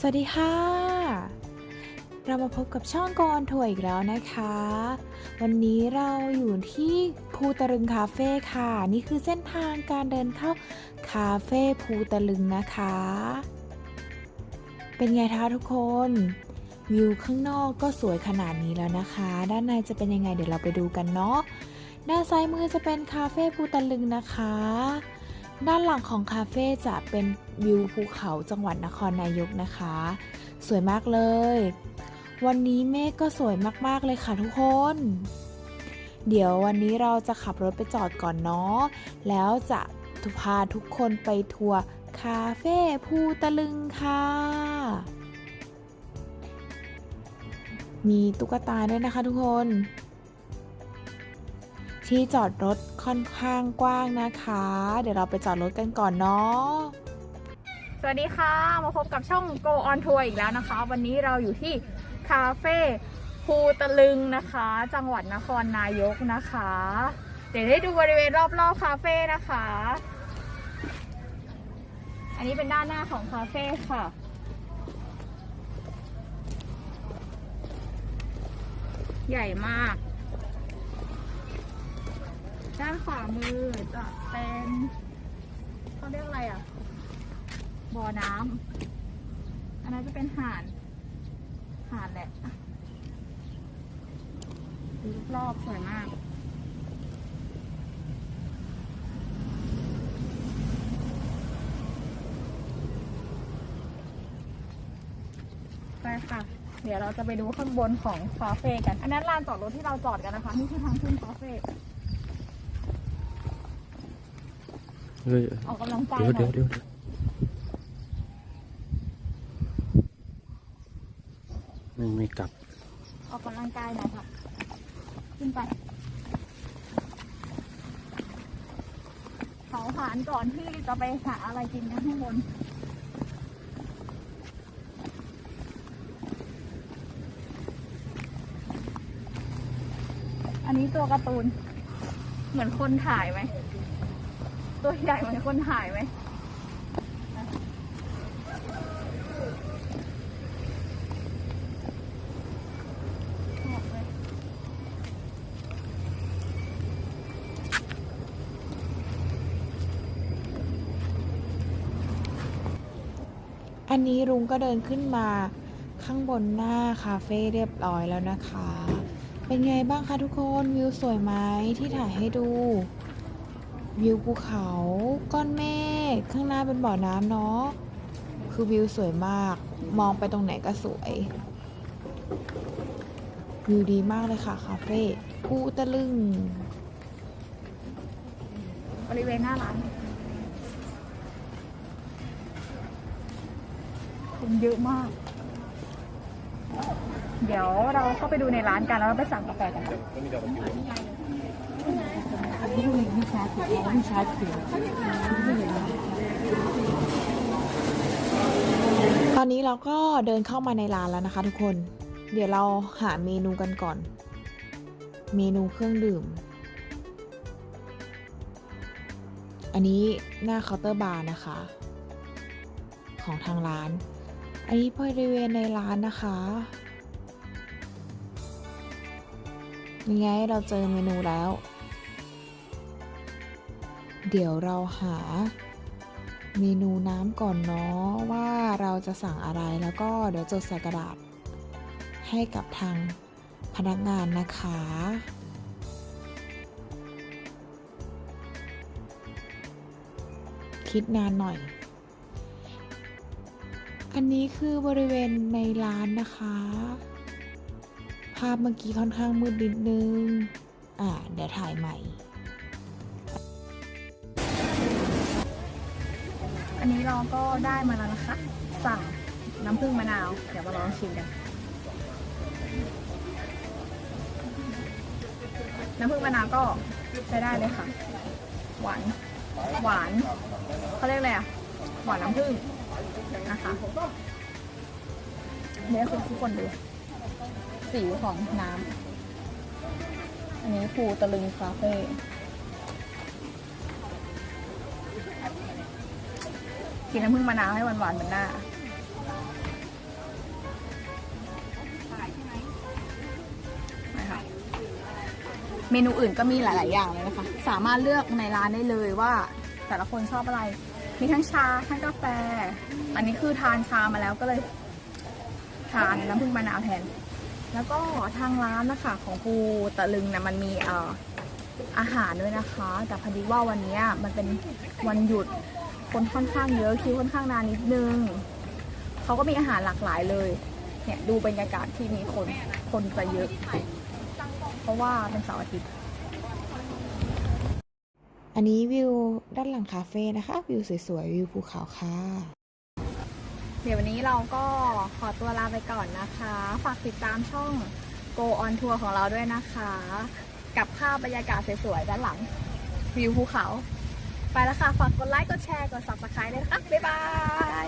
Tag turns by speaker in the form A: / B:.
A: สวัสดีค่ะ เรามาพบกับช่องกอนทัวอีกแล้วนะคะ วันนี้เราอยู่ที่ภูตะลึงคาเฟ่ค่ะ นี่คือเส้นทางการเดินเข้าคาเฟ่ภูตะลึงนะคะ เป็นไงคะทุกคน วิวข้างนอกก็สวยขนาดนี้แล้วนะคะ ด้านในจะเป็นยังไงเดี๋ยวเราไปดูกันเนาะด้านซ้ายมือจะเป็นคาเฟ่ภูตะลึงนะคะ ด้านหลังของคาเฟ่จะเป็นวิวภูเขาจังหวัดนครนายกนะคะ สวยมากเลย วันนี้เมฆก็สวยมากๆเลยค่ะทุกคน เดี๋ยววันนี้เราจะขับรถไปจอดก่อนเนาะแล้วจะพาทุกคนไปทัวร์คาเฟ่ภูตะลึงค่ะ มีตุ๊กตาด้วยนะคะทุกคน ที่จอดรถค่อนข้างกว้างนะคะ เดี๋ยวเราไปจอดรถกันก่อนเนาะ
B: สวัสดีค่ะ มาพบกับช่อง Go on Tour อีกแล้วนะคะ วันนี้เราอยู่ที่คาเฟ่ภูตะลึงนะคะ จังหวัดนครนายกนะคะ เดี๋ยวได้ดูบริเวณรอบๆคาเฟ่นะคะ อันนี้เป็นด้านหน้าของคาเฟ่ค่ะใหญ่มาก ด้านขวามือจะเป็นเขาเรียกอะไรอะ บ่อน้ำอันนั้นจะเป็นหาดหาดแหละดูรอบสวยมากไปค่ะ เดี๋ยวเราจะไปดูข้างบนของคาเฟ่กัน อันนั้นลานจอดรถที่เราจอดกันนะคะ นี่คือทางขึ้นคาเฟ่
C: เฮ้ย
B: ออกกำลังกาย
C: เดี๋ยว
B: หน่
C: เดี๋ย
B: อ
C: วยเดี๋ยวไม่ไม่กลับ
B: ออกกำลังกายหน่อยค่ะ ขึ้นไปเขาผานก่อนที่จะไปหาอะไรกินกันข้างบนอันนี้ตัวการ์ตูน เหมือนคนถ่ายไหม ตัวใหญ่เหมือนคนถ่ายไหมอั
A: นนี้ลุงก็เดินขึ้นมาข้างบนหน้าคาเฟ่เรียบร้อยแล้วนะคะ เป็นไงบ้างคะทุกคนวิวสวยไหมที่ถ่ายให้ดู วิวภูเขาก้อนเมฆข้างหน้าเป็นบ่อน้ำเนาะคือวิวสวยมาก มองไปตรงไหนก็สวย วิวดีมากเลยค่ะ คาเฟ่ภูตะลึง
B: บริเวณหน้าร้านคนเยอะมาก เดี๋ยวเราเข้าไปดูในร้านกันแล้วเราไปสั่งกาแฟกัน นะ
A: ตอนนี้เราก็เดินเข้ามาในร้านแล้วนะคะทุกคน เดี๋ยวเราหาเมนูกันก่อน เมนูเครื่องดื่ม อันนี้หน้าเคาน์เตอร์บาร์นะคะ ของทางร้าน อันนี้บริเวณในร้านนะคะยังไงเราเจอเมนูแล้ว เดี๋ยวเราหาเมนูน้ำก่อนเนาะว่าเราจะสั่งอะไรแล้วก็เดี๋ยวจดใส่กระดาษให้กับทางพนักงานนะคะ คิดนานหน่อย อันนี้คือบริเวณในร้านนะคะ ภาพเมื่อกี้ค่อนข้างมืดนิดนึง อ่า เดี๋ยวถ่ายใหม่
B: อันนี้เราก็ได้มาแล้วนะคะ สั่งน้ำผึ้งมะนาว เดี๋ยวมาลองชิมกัน น้ำผึ้งมะนาวก็ใช้ได้เลยค่ะ หวาน หวานเขาเรียกอะไรอะ หวานน้ำผึ้งนะคะเดี๋ยวให้คุณทุกคนดู สีของน้ำ อันนี้ภูตะลึงคาเฟ่ินน้ำผึ้งมะนาวให้หวานๆเหมือนหน้าเมนูอื่นก็มีหลาย ๆ อย่างเลยนะคะ สามารถเลือกในร้านได้เลยว่าแต่ละคนชอบอะไร มีทั้งชา ทั้งกาแฟ อันนี้คือทานชามาแล้วก็เลย ทานน้ำผึ้งมะนาวแทน แล้วก็ทางร้านนะคะของครูตะลึงนะมันมีเอ่อ อาหารด้วยนะคะ แต่พอดีว่าวันเนี้ยมันเป็นวันหยุดคนค่อนข้างเยอะคิวค่อนข้างนานนิดนึงเขาก็มีอาหารหลากหลายเลย เนี่ยดูบรรยากาศที่มีคนคนจะเยอะ เพราะว่าเป็นเสาร์อาทิตย์
A: อันนี้วิวด้านหลังคาเฟ่นะคะ วิวสวยๆวิวภูเขาค่ะ
B: เดี๋ยววันนี้เราก็ขอตัวลาไปก่อนนะคะ ฝากติดตามช่อง Go on Tour ของเราด้วยนะคะ กับภาพบรรยากาศสวยๆด้านหลังวิวภูเขา ไปแล้วค่ะ ฝากกดไลค์ กดแชร์ กด subscribe เลยนะคะบ๊ายบาย